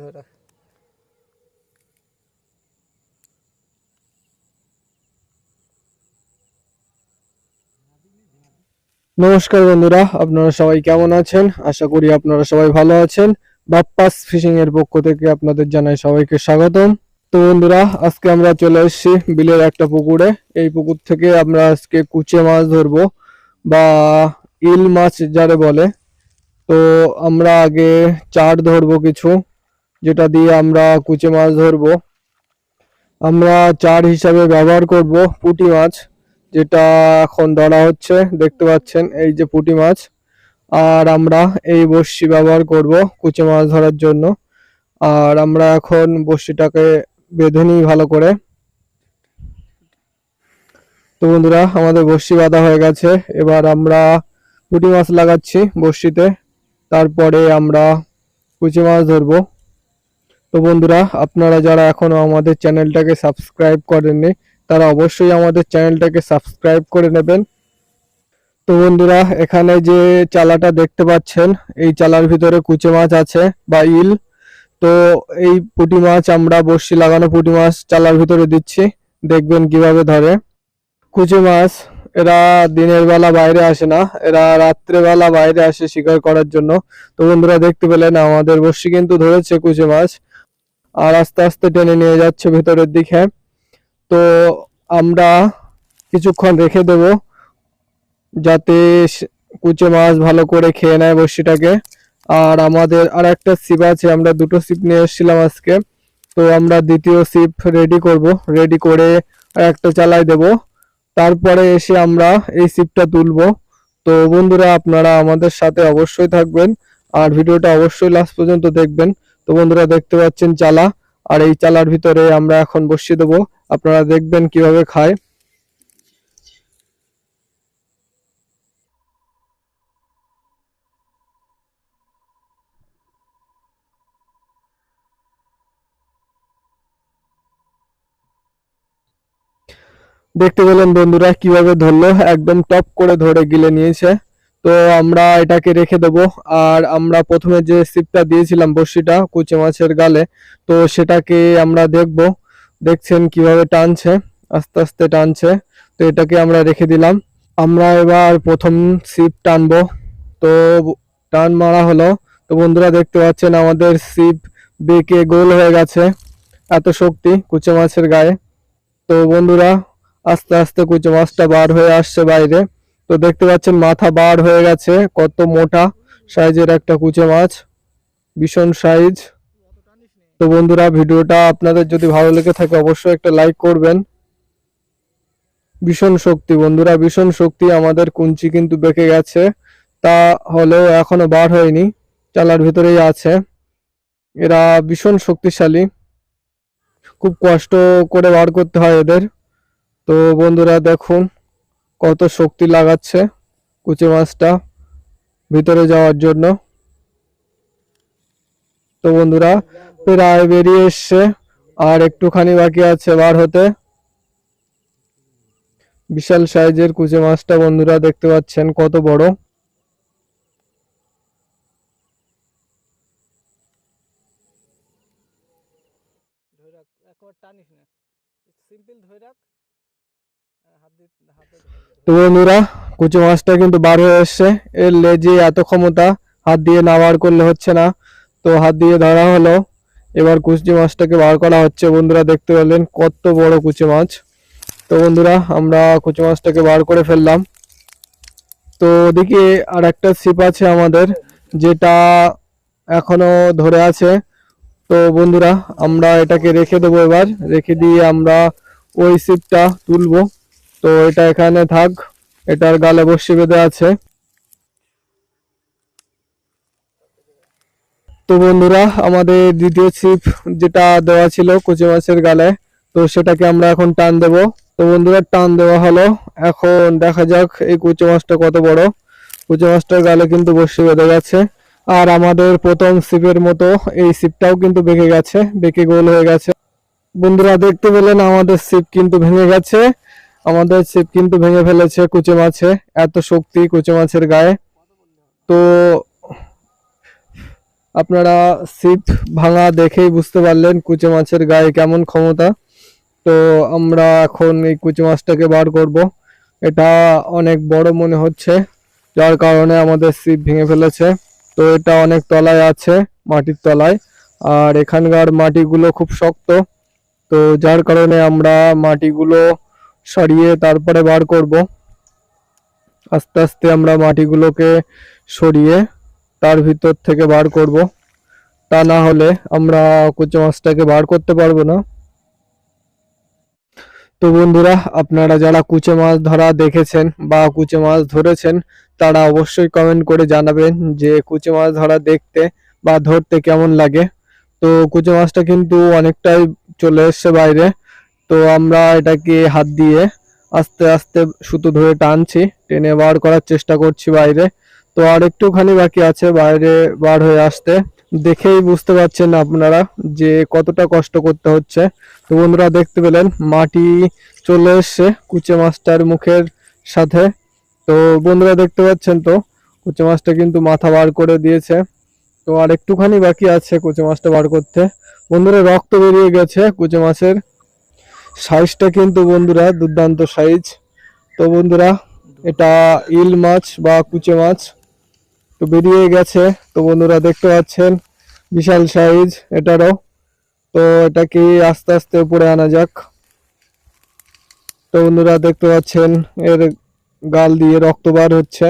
ধরে। রাখ। নমস্কার বন্ধুরা, আপনারা সবাই কেমন আছেন? আশা করি আপনারা সবাই ভালো আছেন। বাপ্পাস ফিশিং এর পক্ষ থেকে আপনাদের জানাই সবাইকে স্বাগতম। তো বন্ধুরা, আজকে আমরা চলে এসেছি বিলের একটা পুকুরে। এই পুকুর থেকে আমরা আজকে কুচে মাছ ধরবো, বা ইল মাছ যারে বলে। তো আমরা আগে চার ধরবো কিছু। যেটা দিয়ে আমরা কুচে মাছ ধরবো। আমরা চার হিসাবে ব্যবহার করব পুঁটি মাছ, যেটা এখন ধরা হচ্ছে, দেখতে পাচ্ছেন, এই যে পুঁটি মাছ। আর আমরা এই বড়শি ব্যবহার করব কুচে মাছ ধরার জন্য। আর আমরা এখন বড়শিটাকে বেঁধে নিই ভালো করে। তো বন্ধুরা, আমাদের বড়শি বাঁধা হয়ে গেছে। এবার আমরা পুঁটি মাছ লাগাচ্ছি বড়শিতে। তারপরে আমরা কুচে মাছ ধরবো। তো বন্ধুরা, আপনারা যারা এখনও আমাদের চ্যানেলটাকে সাবস্ক্রাইব করেননি, তারা অবশ্যই আমাদের চ্যানেলটাকে সাবস্ক্রাইব করে নেবেন। তো বন্ধুরা, এখানে যে চালাটা দেখতে পাচ্ছেন, এই চালার ভিতরে কুচে মাছ আছে বা ইল। তো এই পুঁটি মাছ আমরা বড়শি লাগানো পুঁটি মাছ চালার ভিতরে দিচ্ছি, দেখবেন কীভাবে ধরে। কুচে মাছ, এরা দিনের বেলা বাইরে আসে না, এরা রাত্রে বেলা বাইরে আসে শিকার করার জন্য। তো বন্ধুরা, দেখতে পেলেন আমাদের বড়শি কিন্তু ধরেছে কুচে মাছ। আর আস্তে আস্তে টেনে নিয়ে যাচ্ছে ভেতরের দিকে। তো আমরা কিছুক্ষণ রেখে দেব যাতে কুচে মাছ ভালো করে খেয়ে নেয় বড়শিটাকে। আর আমাদের আর একটা সিপ আছে, আমরা দুটো সিপ নিয়ে এসেছিলাম আজকে। তো আমরা দ্বিতীয় সিপ রেডি করব রেডি করে একটা চালাই দেব। তারপরে এসে আমরা এই সিপটা তুলবো। তো বন্ধুরা, আপনারা আমাদের সাথে অবশ্যই থাকবেন। আর ভিডিওটা অবশ্যই লাস্ট পর্যন্ত দেখবেন। তো বন্ধুরা দেখতে পাচ্ছেন চালা, আর এই চালার ভিতরে আমরা এখন বসিয়ে দেবো। আপনারা দেখবেন কীভাবে খায়। দেখতে পেলেন বন্ধুরা কীভাবে ধরলো, একদম টপ করে ধরে গিলে নিয়েছে। তো আমরা এটাকে রেখে দেবো। আর আমরা প্রথমে যে সিপটা দিয়েছিলাম বড়শিটা, কুচে মাছের গালে, তো সেটাকে আমরা দেখব। দেখছেন কীভাবে টানছে, আস্তে আস্তে টানছে। তো এটাকে আমরা রেখে দিলাম। আমরা এবার প্রথম সিপ টানবো। তো টান মারা হলো। তো বন্ধুরা দেখতে পাচ্ছেন আমাদের সিপ বেঁকে গোল হয়ে গেছে। এত শক্তি কুচে মাছের গায়ে। তো বন্ধুরা, আস্তে আস্তে কুচে মাছটা বার হয়ে আসছে বাইরে। তো দেখতে পাচ্ছেন মাথা বার হয়ে গেছে, কত মোটা সাইজের একটা কুচে মাছ, ভীষণ সাইজ। তো বন্ধুরা, ভিডিওটা আপনাদের যদি ভালো লেগে থাকে অবশ্যই একটা লাইক করবেন। ভীষণ শক্তি বন্ধুরা, ভীষণ শক্তি, আমাদের কুঞ্চি কিন্তু বেঁকে গেছে। তা হলেও এখনও বার হয়নি, চালার ভিতরেই আছে। এরা ভীষণ শক্তিশালী, খুব কষ্ট করে বার করতে হয় এদের। তো বন্ধুরা, দেখুন। কত শক্তি লাগাচ্ছে কুচে মাছটা ভিতরে যাওয়ার জন্য। তো বন্ধুরা, প্রায় বেরিয়ে এসছে, আর একটুখানি বাকি আছে বার হতে। বিশাল সাইজের কুচে মাছটা বন্ধুরা দেখতে পাচ্ছেন কত বড়। ধরে রাখ, একবার টানিস না। সিম্পল ধরে রাখ। তো বন্ধুরা, কুচি মাছটা কিন্তু বার হয়ে এসছে। এর লেজে এত ক্ষমতা, হাত দিয়ে না বার করলে হচ্ছে না। তো হাত দিয়ে ধরা হলো। এবার কুচি মাছটাকে বার করা হচ্ছে। বন্ধুরা, দেখতে পেলেন কত বড় কুচি মাছ। তো বন্ধুরা, আমরা কুচি মাছটাকে বার করে ফেললাম। তো ওদিকে আর একটা ছিপ আছে আমাদের, যেটা এখনও ধরে আছে। তো বন্ধুরা, আমরা এটাকে রেখে দেবো এবার। রেখে দিয়ে আমরা ওই ছিপটা তুলবো। তো এটা এখানে থাক, এটার গালে বসে বেঁধে আছে। তো বন্ধুরা, আমাদের দ্বিতীয় ছিপ যেটা দেওয়া ছিল কুচি মাছের গালে, তো সেটাকে আমরা এখন টান দেব। তো বন্ধুরা, টান দেওয়া হলো। এখন দেখা যাক এই কুচি মাছটা কত বড়। কুচি মাছটার গালে কিন্তু বসে বেঁধে গেছে। আর আমাদের প্রথম ছিপের মতো এই ছিপটাও কিন্তু বেঁকে গেছে বেঁকে গোল হয়ে গেছে। বন্ধুরা, দেখতে পেলেন আমাদের ছিপ কিন্তু ভেঙে গেছে। আমাদের ছিপ কিন্তু ভেঙে ফেলেছে, কুচে মাছে, এত শক্তি কুচে মাছের গায়ে। তো আপনারা ছিপ ভাঙা দেখেই বুঝতে পারলেন কুচে মাছের গায়ে কেমন ক্ষমতা। তো আমরা এখন এই কুচে মাছটাকে বার করব। এটা অনেক বড় মনে হচ্ছে, যার কারণে আমাদের ছিপ ভেঙে ফেলেছে। তো এটা অনেক তলায় আছে, মাটির তলায়। আর এখানকার মাটিগুলো খুব শক্ত। তো যার কারণে আমরা মাটিগুলো সরিয়ে তারপরে বার করব। আস্তে আস্তে আমরা মাটিগুলোকে সরিয়ে তার ভিতর থেকে বার করব। তা না হলে আমরা কুচো মাছটাকে বার করতে পারব না। তো বন্ধুরা, আপনারা যারা কুচে মাছ ধরা দেখেছেন বা কুচে মাছ ধরেছেন, তারা অবশ্যই কমেন্ট করে জানাবেন যে কুচে মাছ ধরা দেখতে বা ধরতে কেমন লাগে। তো কুচে মাছটা কিন্তু অনেকটাই চলে এসছে বাইরে। তো আমরা এটাকে হাত দিয়ে আস্তে আস্তে সুতো ধরে টানছি, টেনে বার করার চেষ্টা করছি বাইরে। তো আর একটুখানি বাকি আছে বাইরে বার হয়ে আসতে। দেখেই বুঝতে পারছেন আপনারা যে কতটা কষ্ট করতে হচ্ছে। তো বন্ধুরা দেখতে পেলেন, মাটি চলে এসছে কুচে মাছটার মুখের সাথে। তো বন্ধুরা দেখতে পাচ্ছেন তো, কুচে মাছটা কিন্তু মাথা বার করে দিয়েছে। তো আর একটুখানি বাকি আছে কুচে মাছটা বার করতে। বন্ধুরা রক্ত বেরিয়ে গেছে কুচে মাছের। সাইজটা কিন্তু বন্ধুরা দুর্দান্ত সাইজ। তো বন্ধুরা, এটা ইল মাছ বা কুচে মাছ। তো বেরিয়ে গেছে। তো বন্ধুরা, দেখতে পাচ্ছেন, বিশাল সাইজ এটারও। তো এটাকে আস্তে আস্তে উপরে আনা যাক। তো বন্ধুরা, দেখতে পাচ্ছেন, এর গাল দিয়ে রক্ত বার হচ্ছে।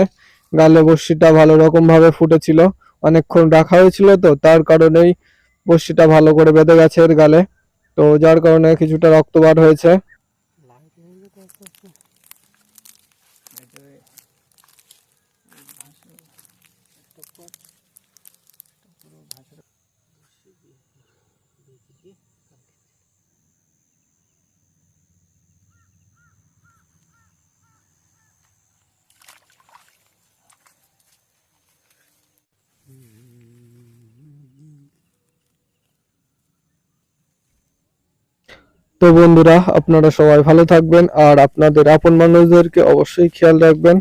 গালে বড়শিটা ভালো রকম ভাবে ফুটেছিল। অনেকক্ষণ রাখা হয়েছিল তো, তার কারণেই বড়শিটা ভালো করে বেঁধে গেছে এর গালে। তো যার কারণে কিছুটা রক্ত বার হয়েছে। তো বন্ধুরা আপনারা সবাই ভালো থাকবেন আর আপনাদের আপন মানুষদেরকে অবশ্যই খেয়াল রাখবেন।